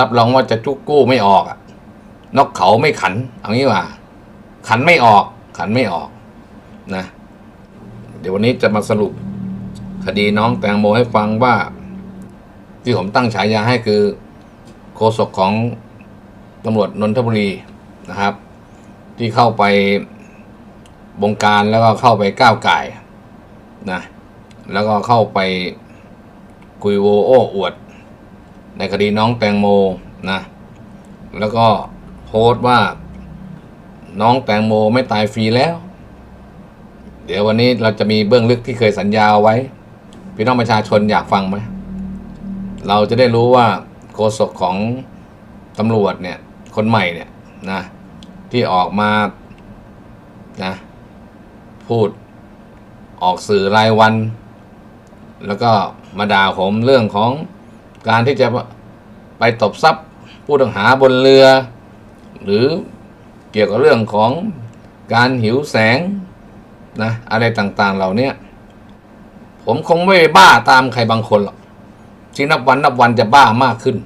รับรองว่าจะจุกกู้ไม่ออกอะนกเขาไม่ขัน เอางี้ว่า ขันไม่ออก ขันไม่ออกนะ เดี๋ยววันนี้จะมาสรุป คดีน้องแตงโมให้ฟังว่า ที่ผมตั้งฉายาให้คือโฆษกของตำรวจนนทบุรีนะครับ ที่เข้าไปบงการแล้วก็เข้าไปก้าวไก่นะ แล้วก็เข้าไปคุยโวโอ้อวด ในคดีน้องแตงโมนะแล้วก็โพสต์ว่า น้องแตงโมไม่ตายฟรีแล้ว เดี๋ยววันนี้เราจะมีเบื้องลึกที่เคยสัญญาไว้ พี่น้องประชาชนอยากฟังไหมเราจะได้รู้ว่าโฆษกของตำรวจเนี่ยคนใหม่เนี่ยนะที่ออกมานะพูดออกสื่อรายวัน แล้วก็มาด่าผมเรื่องของ การที่จะไปตบทรัพย์ผู้ต้องหาบนเรือ หรือเกี่ยวกับเรื่องของการหิวแสงนะอะไรต่างๆเหล่านี้ผมคงไม่บ้าตามใครบางคนหรอกที่นับวันนับวันจะบ้ามากขึ้น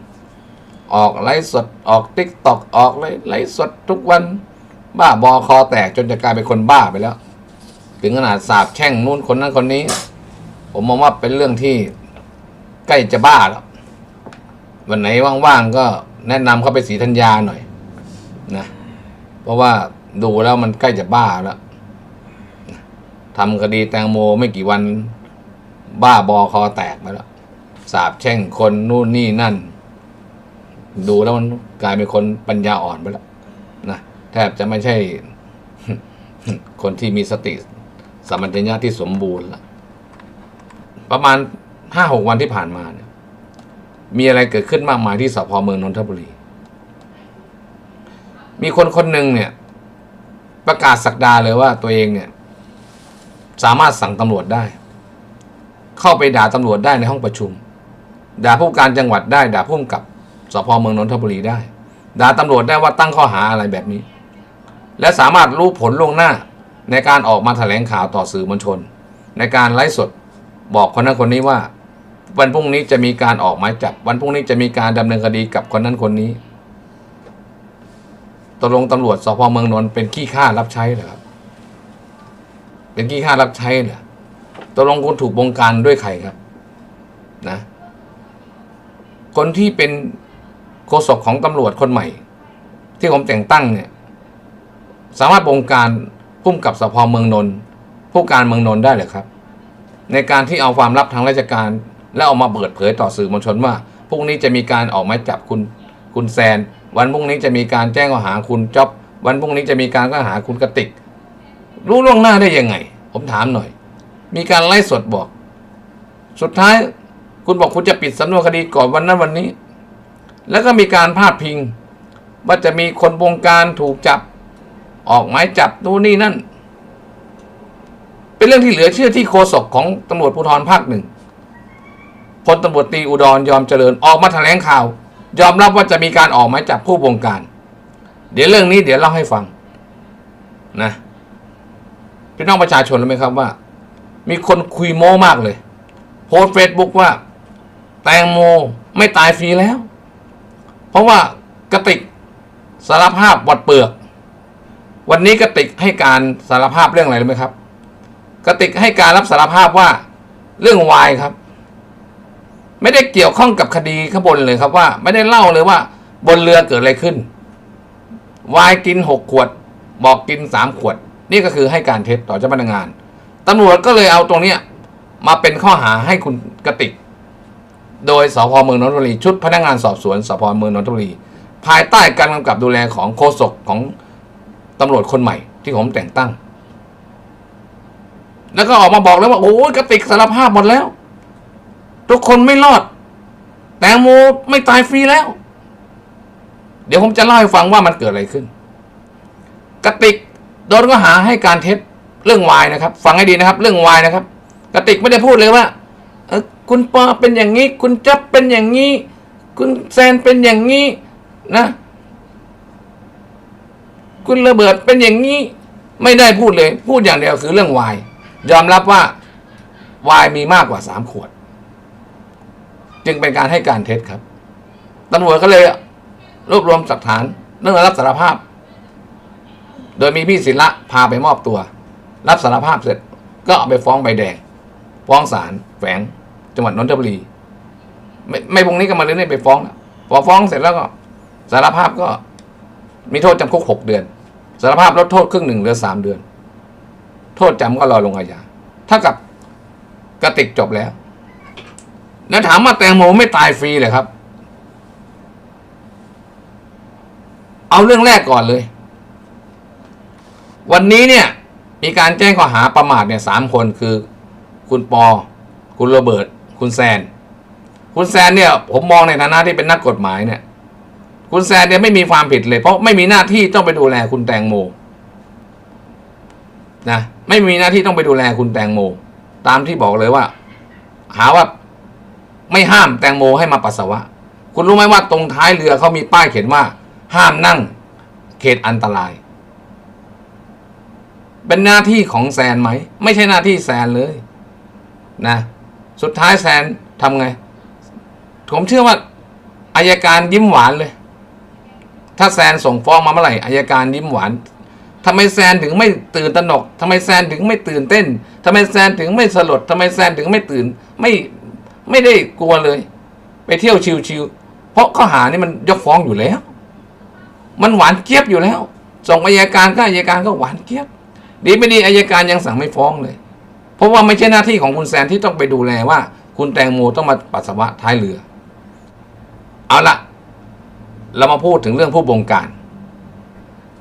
ออกไลฟ์สดออกติ๊กตอกออกไลฟ์สดทุกวัน บ้าบอคอแตกจนจะกลายเป็นคนบ้าไปแล้ว ถึงขนาดสาบแช่งนู่นคนนั้นคนนี้ ผมมองว่าเป็นเรื่องที่ใกล้จะบ้าแล้ว วันไหนว่างๆก็แนะนำเขาไปสีธัญญาหน่อยนะเพราะว่าดูแล้วมันใกล้จะบ้าแล้วทำคดีแตงโมไม่กี่วันบ้าบอคอแตกไปแล้ว สาบแช่งคนนู่นนี่นั่น ดูแล้วมันกลายเป็นคนปัญญาอ่อนไปแล้วนะแทบจะไม่ใช่ คนที่มีสติสัมปชัญญะที่สมบูรณ์ละประมาณห้าหกวันที่ผ่านมาเนี่ย มีอะไรเกิดขึ้นมากมายที่สพเมืองนนทบุรี มีคนคนหนึ่งเนี่ย ประกาศสักดาเลยว่าตัวเองเนี่ย สามารถสั่งตำรวจได้ เข้าไปด่าตำรวจได้ในห้องประชุม ด่าผู้การจังหวัดได้ด่าผู้กำกับสพเมืองนนทบุรีได้ด่าตำรวจได้ว่าตั้งข้อหาอะไรแบบนี้ และสามารถรู้ผลล่วงหน้าในการออกมาแถลงข่าวต่อสื่อมวลชน ในการไลฟ์สดบอกคนนั้นคนนี้ว่า วันพรุ่งนี้จะมีการออกหมายจับ วันพรุ่งนี้จะมีการดำเนินคดีกับคนนั้นคนนี้ตกลงตำรวจสพเมืองนนท์เป็นขี้ข้ารับใช้เหรอครับ เป็นขี้ข้ารับใช้เหรอตกลงคุณถูกบงการด้วยใครครับ นะ คนที่เป็นโฆษกของตำรวจคนใหม่ ที่ผมแต่งตั้งเนี่ย สามารถบงการพุ่มกับสพเมืองนนท์ผู้การเมืองนนท์ได้เลยครับ ในการที่เอาความลับทางราชการ แล้วเอามาเปิดเผยต่อสื่อมวลชนว่าพรุ่งนี้จะมีการออกหมายจับคุณคุณแซน วันพรุ่งนี้จะมีการแจ้งข้อหาคุณจ๊อบวันพรุ่งนี้จะมีการข้อหาคุณกติก รู้ล่วงหน้าได้ยังไง ผมถามหน่อย มีการไล่สดบอก สุดท้ายคุณบอกคุณจะปิดสำนวนคดีก่อนวันนั้นวันนี้ แล้วก็มีการพาดพิง ว่าจะมีคนบงการถูกจับ ออกหมายจับนู่นนี่นั่น เป็นเรื่องที่เหลือเชื่อที่โฆษกของตำรวจภูธรภาคหนึ่ง พลตำรวจตีอุดรยอมเจริญออกมาแถลงข่าว ยอมรับว่าจะมีการออกหมายจับผู้บงการ เดี๋ยวเรื่องนี้เดี๋ยวเล่าให้ฟังนะพี่น้องประชาชนรู้ไหมครับว่า มีคนคุยโม้มากเลย โพสเฟซบุ๊กว่า แตงโมไม่ตายฟรีแล้ว เพราะว่ากระติกสารภาพบดเปลือก วันนี้กระติกให้การสารภาพเรื่องอะไรรู้ไหมครับกระติกให้การรับสารภาพว่าเรื่องวายครับ ไม่ได้เกี่ยวข้องกับคดีข้างบนเลยครับว่า ไม่ได้เล่าเลยว่า บนเรือเกิดอะไรขึ้นวายกินหกขวด บอกกินสามขวด นี่ก็คือให้การเท็จต่อเจ้าพนักงานตำรวจก็เลยเอาตรงเนี้ยมาเป็นข้อหาให้คุณกติก โดยสพเมืองนนทบุรีชุดพนักงานสอบสวนสพเมืองนนทบุรี ภายใต้การกำกับดูแลของโฆษกของตำรวจคนใหม่ ที่ผมแต่งตั้ง แล้วก็ออกมาบอกแล้วว่าโอ้ยกติกสารภาพหมดแล้ว ทุกคนไม่รอด แตงโมไม่ตายฟรีแล้ว เดี๋ยวผมจะเล่าให้ฟังว่ามันเกิดอะไรขึ้น กติกโดนก็หาให้การเท็จเรื่องวายนะครับ ฟังให้ดีนะครับ เรื่องวายนะครับ กติกไม่ได้พูดเลยว่าเออคุณปอเป็นอย่างนี้ คุณจับเป็นอย่างนี้ คุณแซนเป็นอย่างนี้นะ คุณระเบิดเป็นอย่างนี้ ไม่ได้พูดเลย พูดอย่างเดียวคือเรื่องวายยอมรับว่าวายมีมากกว่าสามขวด จึงเป็นการให้การเท็จครับตำรวจก็เลยรวบรวมหลักฐานเรื่องรับสารภาพ โดยมีพี่ศิละพาไปมอบตัว รับสารภาพเสร็จก็เอาไปฟ้องใบแดง ฟ้องศาลแฝงจังหวัดนนทบุรี ไม่ไม่พรุ่งนี้ก็มาเลยนี่ไปฟ้องพอฟ้องเสร็จแล้วก็สารภาพก็มีโทษจำคุกหกเดือน สารภาพลดโทษครึ่งหนึ่งเหลือสามเดือน โทษจำก็รอลงอาญาถ้ากับกระติกจบแล้ว แล้วถามว่าแตงโมไม่ตายฟรีเลยครับ เอาเรื่องแรกก่อนเลย วันนี้เนี่ย มีการแจ้งข้อหาประมาทเนี่ยสามคนคือ คุณปอ คุณโรเบิร์ต คุณแซน คุณแซนเนี่ย ผมมองในฐานะที่เป็นนักกฎหมายเนี่ย คุณแซนเนี่ยไม่มีความผิดเลย เพราะไม่มีหน้าที่ต้องไปดูแลคุณแตงโมนะไม่มีหน้าที่ต้องไปดูแลคุณแตงโม ตามที่บอกเลยว่า หาว่า ไม่ห้ามแตงโมให้มาปัสสาวะ คุณรู้ไหมว่าตรงท้ายเรือเขามีป้ายเขียนว่า ห้ามนั่ง เขตอันตราย เป็นหน้าที่ของแซนไหม ไม่ใช่หน้าที่แซนเลย นะ สุดท้ายแซนทำไง ผมเชื่อว่าอายการยิ้มหวานเลย ถ้าแซนส่งฟ้องมาเมื่อไหร่อายการยิ้มหวานทำไมแซนถึงไม่ตื่นตระหนกทำไมแซนถึงไม่ตื่นเต้นทำไมแซนถึงไม่สลดทำไมแซนถึงไม่ตื่น ไม่ ไม่ได้กลัวเลย ไปเที่ยวชิวๆเพราะข้อหานี่มันยกฟ้องอยู่แล้ว มันหวานเจี๊ยบอยู่แล้วส่งอายการก็อายการก็หวานเจี๊ยบ ดีไม่ดีอายการยังสั่งไม่ฟ้องเลย เพราะว่าไม่ใช่หน้าที่ของคุณแซนที่ต้องไปดูแลว่า คุณแตงโมต้องมาปัสสาวะท้ายเรือ เอาละเรามาพูดถึงเรื่องผู้บงการ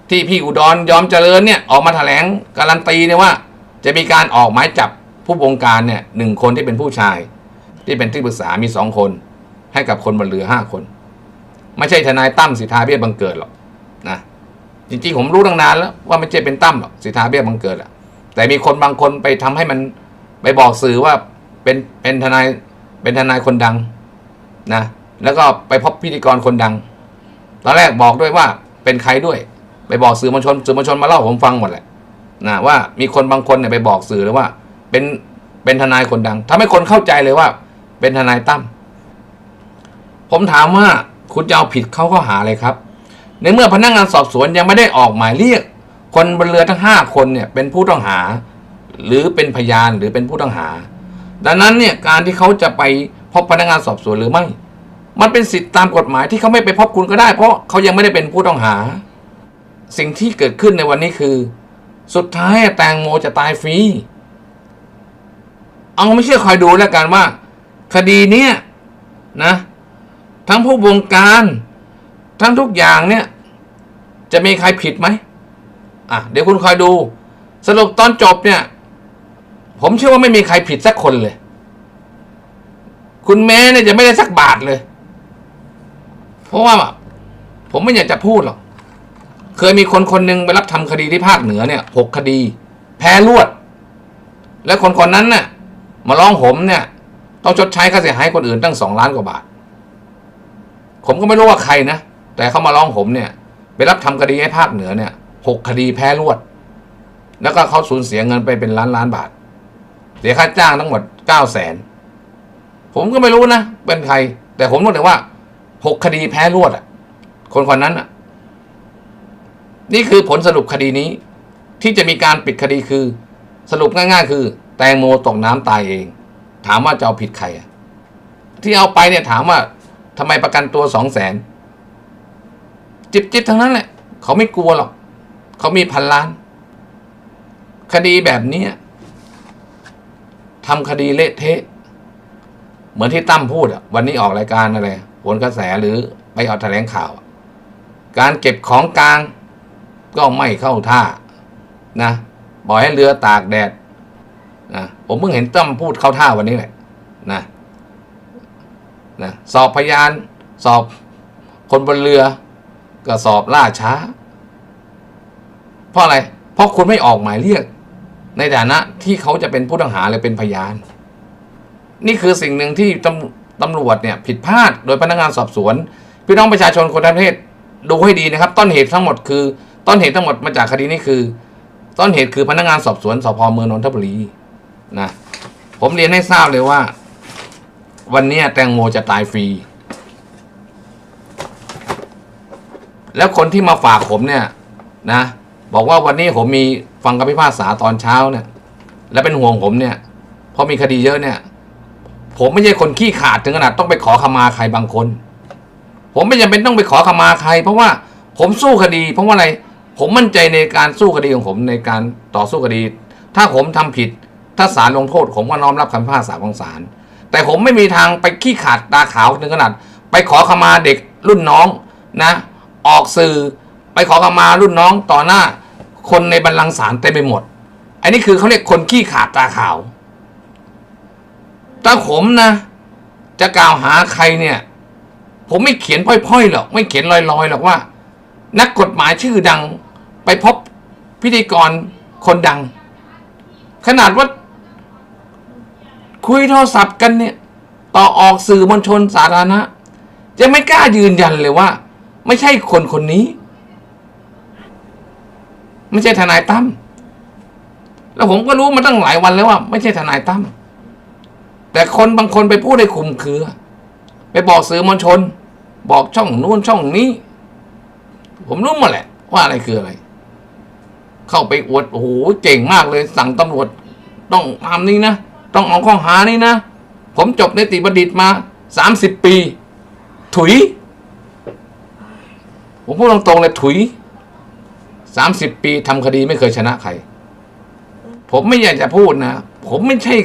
ที่พี่อุดรยอมเจริญเนี่ยออกมาแถลงการันตีเนี่ยว่า จะมีการออกหมายจับผู้บงการเนี่ยหนึ่งคนที่เป็นผู้ชาย ที่เป็นที่ปรึกษามีสองคน ให้กับคนบนเรือห้าคน ไม่ใช่ทนายตั้มสิทธาเบี้ยบังเกิดหรอกนะจริงๆผมรู้ตั้งนานแล้วว่าไม่ใช่เป็นตั้มหรอกสิทธาเบี้ยบังเกิดอะแต่มีคนบางคนไปทำให้มันไปบอกสื่อว่าเป็นเป็นทนายเป็นทนายคนดังนะแล้วก็ไปพบพิธีกรคนดัง ตอนแรกบอกด้วยว่าเป็นใครด้วย ไปบอกสื่อมวลชนสื่อมวลชนมาเล่าผมฟังหมดแหละนะว่ามีคนบางคนเนี่ยไปบอกสื่อเลยว่า เป็นเป็นทนายคนดังทำให้คนเข้าใจเลยว่า เป็นทนายตั้มผมถามว่าคุณจะเอาผิดเขาข้อหาอะไรครับ ในเมื่อพนักงานสอบสวนยังไม่ได้ออกหมายเรียก คนบนเรือทั้งห้าคนเนี่ยเป็นผู้ต้องหา หรือเป็นพยานหรือเป็นผู้ต้องหา ดังนั้นเนี่ยการที่เขาจะไปพบพนักงานสอบสวนหรือไม่ มันเป็นสิทธิตามกฎหมายที่เขาไม่ไปพบคุณก็ได้ เพราะเขายังไม่ได้เป็นผู้ต้องหา สิ่งที่เกิดขึ้นในวันนี้คือ สุดท้ายแตงโมจะตายฟรีเอาไม่เชื่อคอยดูแล้วกันว่า คดีเนี้ยนะทั้งผู้บงการ ทั้งทุกอย่างเนี่ย จะมีใครผิดไหมอะเดี๋ยวคุณคอยดู สรุปตอนจบเนี่ย ผมเชื่อว่าไม่มีใครผิดสักคนเลย คุณแม่เนี่ยจะไม่ได้สักบาทเลย เพราะว่าผมไม่อยากจะพูดหรอก เคยมีคนคนหนึ่งไปรับทำคดีที่ภาคเหนือเนี่ยหกคดี แพ้รวด และคนคนนั้นเนี่ยมาร้องผมเนี่ย ต้องชดใช้ค่าเสียหายคนอื่นตั้งสองล้านกว่าบาท ผมก็ไม่รู้ว่าใครนะ แต่เขามาร้องผมเนี่ย ไปรับทำคดีให้ภาคเหนือเนี่ยหกคดีแพ้รวด แล้วก็เขาสูญเสียเงินไปเป็นล้านล้านบาท เสียค่าจ้างทั้งหมดเก้าแสนผมก็ไม่รู้นะเป็นใคร แต่ผมรู้แต่ว่าหกคดีแพ้รวดอะ คนคนนั้นอะ นี่คือผลสรุปคดีนี้ ที่จะมีการปิดคดีคือ สรุปง่าย ๆ คือ แตงโมตกน้ำตายเอง ถามว่าจะเอาผิดใครอะที่เอาไปเนี่ยถามว่าทำไมประกันตัวสองแสนจิบจิบทั้งนั้นแหละ เขาไม่กลัวหรอก เขามีพันล้าน คดีแบบเนี้ทำคดีเละเทะ เหมือนที่ตั้มพูดอะวันนี้ออกรายการอะไรผลกระแสหรือไปออกแถลงข่าว การเก็บของกลางก็ไม่เข้าท่านะปล่อยให้เรือตากแดด นะผมเพิ่งเห็นตั้มพูดเข้าท่าวันนี้แหละนะนะสอบพยาน สอบคนบนเรือ ก็สอบล่าช้า เพราะอะไร เพราะคุณไม่ออกหมายเรียก ในฐานะที่เขาจะเป็นผู้ต้องหาหรือเป็นพยาน นี่คือสิ่งหนึ่งที่ตำตำรวจเนี่ย ผิดพลาดโดยพนักงานสอบสวน พี่น้องประชาชนคนทั้งประเทศดูให้ดีนะครับ ต้นเหตุทั้งหมดคือ ต้นเหตุทั้งหมดมาจากคดีนี้คือ ต้นเหตุคือพนักงานสอบสวนสพเมืองนนทบุรี นะผมเรียนให้ทราบเลยว่า วันนี้แตงโมจะตายฟรี แล้วคนที่มาฝากผมเนี่ย นะ บอกว่าวันนี้ผมมีฟังคำพิพากษาตอนเช้าเนี่ย และเป็นห่วงผมเนี่ยเพราะมีคดีเยอะเนี่ย ผมไม่ใช่คนขี้ขาดถึงขนาดต้องไปขอขมาใครบางคน ผมไม่จำเป็นต้องไปขอขมาใคร เพราะว่าผมสู้คดี เพราะว่าอะไร ผมมั่นใจในการสู้คดีของผมในการต่อสู้คดี ถ้าผมทำผิด ถ้าศาลลงโทษผมก็น้อมรับคำพิพากษาของศาลแต่ผมไม่มีทางไปขี้ขาดตาขาวถึงขนาด ไปขอขมาเด็กรุ่นน้องนะ ออกสื่อไปขอขมารุ่นน้องต่อหน้า คนในบัลลังก์ศาลเต็มไปหมด อันนี้คือเขาเรียกคนขี้ขาดตาขาวถ้าผมนะ จะกล่าวหาใครเนี่ย ผมไม่เขียนพ่อยๆหรอกไม่เขียนลอยๆหรอกว่า นักกฎหมายชื่อดังไปพบพิธีกรคนดัง ขนาดว่า คุยโทรศัพท์กันเนี่ย ต่อออกสื่อมวลชนสาธารณะ จะไม่กล้ายืนยันเลยว่า ไม่ใช่คนคนนี้ ไม่ใช่ทนายตั้มแล้วผมก็รู้มาตั้งหลายวันแล้วว่า ไม่ใช่ทนายตั้มแต่คนบางคนไปพูดในคุมคือ ไปบอกสื่อมวลชน บอกช่องนู้นช่องนี้ ผมรู้มาแหละ ว่าอะไรคืออะไร เข้าไปอวดโอ้โหเก่งมากเลย สั่งตำรวจต้องทำนี้นะ ต้องเอาข้อหานี้นะ ผมจบในติบัณฑิตมาสามสิบปี ถุย ผมพูดตรงๆเลยถุยสามสิบปีทำคดีไม่เคยชนะใคร ผมไม่อยากจะพูดนะ ผมไม่ใช่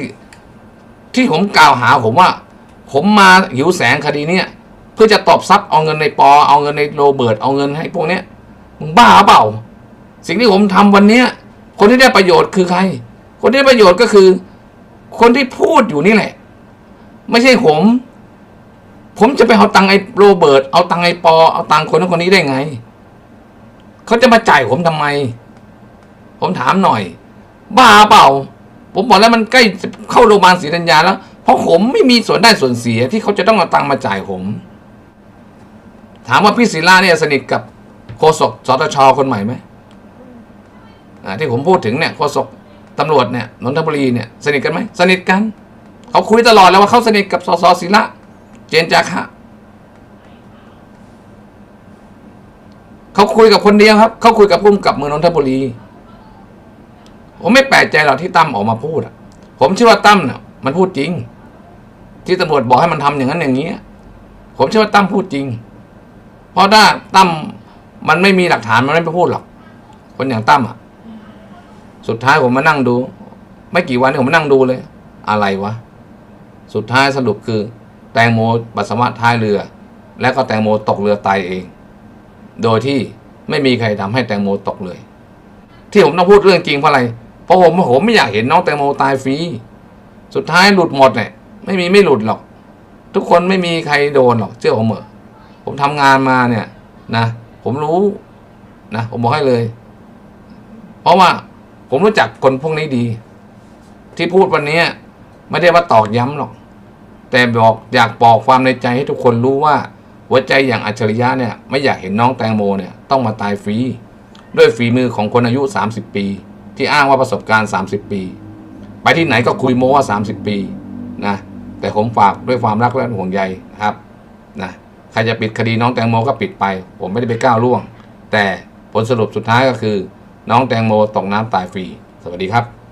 ที่ผมกล่าวหาผมว่า ผมมาหิวแสงคดีเนี้ยเพื่อจะตอบซับเอาเงินในปอ เอาเงินในโรเบิร์ตเอาเงินให้พวกเนี้ยมึงบ้าเปล่า สิ่งที่ผมทำวันเนี้ย คนที่ได้ประโยชน์คือใคร คนที่ได้ประโยชน์ก็คือ คนที่พูดอยู่นี่แหละ ไม่ใช่ผม ผมจะไปเอาตังไอ้โรเบิร์ตเอาตังไอ้ปอเอาตังคนนั้นคนนี้ได้ไงเขาจะมาจ่ายผมทำไม ผมถามหน่อย บ้าเปล่า ผมบอกแล้วมันใกล้เข้าโรงพยาบาลศรีธัญญาแล้ว เพราะผมไม่มีส่วนได้ส่วนเสียที่เขาจะต้องเอาตังมาจ่ายผม ถามว่าพี่ศิลาเนี่ยสนิทกับโฆษกสตชคนใหม่ไหมที่ผมพูดถึงเนี่ยโฆษก ตำรวจเนี่ยนนทบุรีเนี่ยสนิทกันไหมสนิทกัน เขาคุยตลอดแล้วว่าเขาสนิทกับสสศิระเจนจาคะเขาคุยกับคนเดียวครับ เขาคุยกับพุ่มกับเมืองนนทบุรีผมไม่แปลกใจหรอกที่ตั้มออกมาพูดอะผมเชื่อว่าตั้มเนี่ยมันพูดจริง ที่ตำรวจบอกให้มันทำอย่างนั้นอย่างนี้ผมเชื่อว่าตั้มพูดจริง เพราะถ้าตั้มมันไม่มีหลักฐานมันไม่ไปพูดหรอกคนอย่างตั้มอะ สุดท้ายผมมานั่งดู ไม่กี่วันผมมานั่งดูเลย อะไรวะ สุดท้ายสรุปคือ แตงโมปัสสาวะท้ายเรือ และก็แตงโมตกเรือตายเอง โดยที่ไม่มีใครทำให้แตงโมตกเลย ที่ผมต้องพูดเรื่องจริงเพราะอะไรเพราะผมผมไม่อยากเห็นน้องแตงโมตายฟรีสุดท้ายหลุดหมดเนี่ยไม่มีไม่หลุดหรอก ทุกคนไม่มีใครโดนหรอกเชื่อผมเถอะผมทำงานมาเนี่ยนะ ผมรู้นะ ผมบอกให้เลย เพราะว่า ผมรู้จักคนพวกนี้ดี ที่พูดวันนี้ไม่ได้ว่าตอกย้ำหรอก แต่บอกอยากบอกความในใจให้ทุกคนรู้ว่า หัวใจอย่างอัจฉริยะเนี่ย ไม่อยากเห็นน้องแตงโมเนี่ย ต้องมาตายฟรีด้วยฝีมือของคนอายุ 30 ปี ที่อ้างว่าประสบการณ์ 30 ปี ไปที่ไหนก็คุยโม้ว่า 30 ปีนะแต่ผมฝากด้วยความรักและห่วงใยนะครับนะใครจะปิดคดีน้องแตงโมก็ปิดไป ผมไม่ได้ไปก้าวล่วง แต่ผลสรุปสุดท้ายก็คือ น้องแตงโมตกน้ำตายฟรี สวัสดีครับ